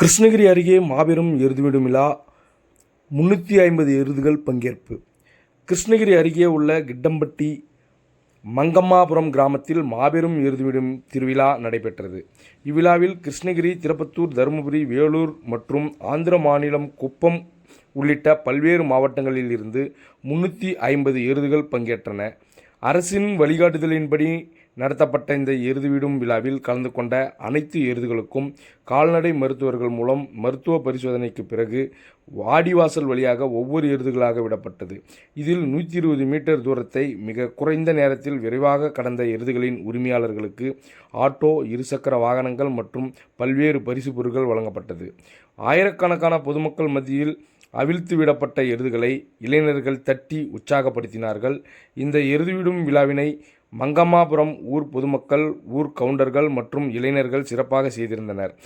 கிருஷ்ணகிரி அருகே மாபெரும் எருதுவிடும் விழா முன்னூற்றி ஐம்பது எருதுகள் பங்கேற்பு. கிருஷ்ணகிரி அருகே உள்ள கிட்டம்பட்டி மங்கம்மாபுரம் கிராமத்தில் மாபெரும் எருதுவிடும் திருவிழா நடைபெற்றது. இவ்விழாவில் கிருஷ்ணகிரி திருப்பத்தூர் தருமபுரி வேலூர் மற்றும் ஆந்திர மாநிலம் குப்பம் உள்ளிட்ட பல்வேறு மாவட்டங்களில் இருந்து முன்னூற்றி ஐம்பது எருதுகள் பங்கேற்றன. அரசின் வழிகாட்டுதலின்படி நடத்தப்பட்ட இந்த எருதுவிடும் விழாவில் கலந்து கொண்ட அனைத்து எருதுகளுக்கும் கால்நடை மருத்துவர்கள் மூலம் மருத்துவ பரிசோதனைக்கு பிறகு வாடிவாசல் வழியாக ஒவ்வொரு எருதுகளாக விடப்பட்டது. இதில் நூற்றி இருபது மீட்டர் தூரத்தை மிக குறைந்த நேரத்தில் விரைவாக கடந்த எருதுகளின் உரிமையாளர்களுக்கு ஆட்டோ இருசக்கர வாகனங்கள் மற்றும் பல்வேறு பரிசு பொருட்கள் வழங்கப்பட்டது. ஆயிரக்கணக்கான பொதுமக்கள் மத்தியில் அவிழ்த்து விடப்பட்ட எருதுகளை இளைஞர்கள் தட்டி உற்சாகப்படுத்தினார்கள். இந்த எருதுவிடும் விழாவினை மங்கம்மாபுரம் ஊர் பொதுமக்கள் ஊர் கவுண்டர்கள் மற்றும் இளைஞர்கள் சிறப்பாக செய்திருந்தனர்.